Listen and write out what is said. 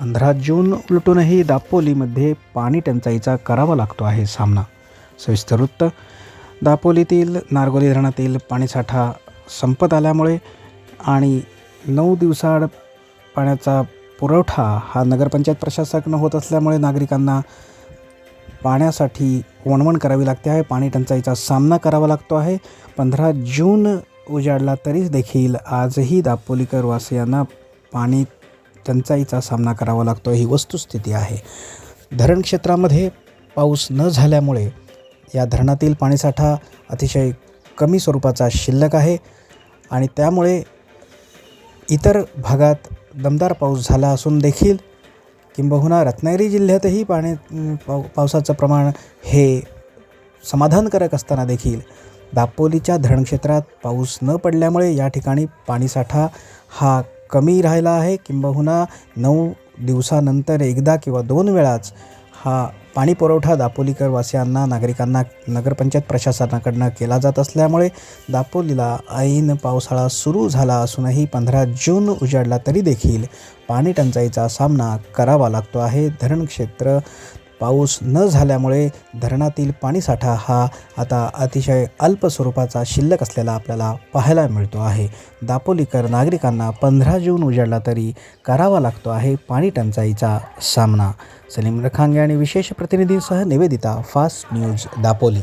पंधरा जून उलटूनही दापोलीमध्ये पाणी टंचाईचा करावा लागतो आहे सामना. सविस्तर वृत्त दापोलीतील नारगोली धरणातील पाणीसाठा संपत आल्यामुळे आणि नऊ दिवसाआड पाण्याचा पुरवठा हा नगरपंचायत प्रशासकानं होत असल्यामुळे नागरिकांना पाण्यासाठी वणवण करावी लागते आहे. पाणी टंचाईचा सामना करावा लागतो आहे. पंधरा जून उजाडला तरी देखील आजही दापोलीकर वासियांना पाणी टंचाईचा सामना करावा लागतो ही वस्तुस्थिती आहे. धरण क्षेत्रामध्ये पाऊस न झाल्यामुळे या धरणातील पाणीसाठा अतिशय कमी स्वरूपाचा शिल्लक आहे आणि त्यामुळे इतर भागात दमदार पाऊस झाला असून देखील किंबहुना रत्नागिरी जिल्ह्यातही पाणी पाव पावसाचं प्रमाण हे समाधानकारक असताना देखील दापोलीच्या धरणक्षेत्रात पाऊस न पडल्यामुळे या ठिकाणी पाणीसाठा हा कमी राहिला आहे किंबहुना नऊ दिवसानंतर एकदा किंवा दोन वेळाच हा पाणी पुरवठा दापोलीकर वासियांना नागरिकांना नगरपंचायत प्रशासनाकडनं केला जात असल्यामुळे दापोलीला ऐन पावसाळा सुरू झाला असूनही पंधरा जून उजाडला तरी देखील पाणी टंचाईचा सामना करावा लागतो आहे. धरण क्षेत्र पाऊस न झाल्यामुळे धरणातील पाणीसाठा हा आता अतिशय अल्प स्वरूपाचा शिल्लक असलेला आपल्याला पाहायला मिळतो आहे. दापोलीकर नागरिकांना पंधरा जून उजाडला तरी करावा लागतो आहे पाणी टंचाईचा सामना. सलीम रखांगे आणि विशेष प्रतिनिधींसह निवेदिता फास्ट न्यूज दापोली.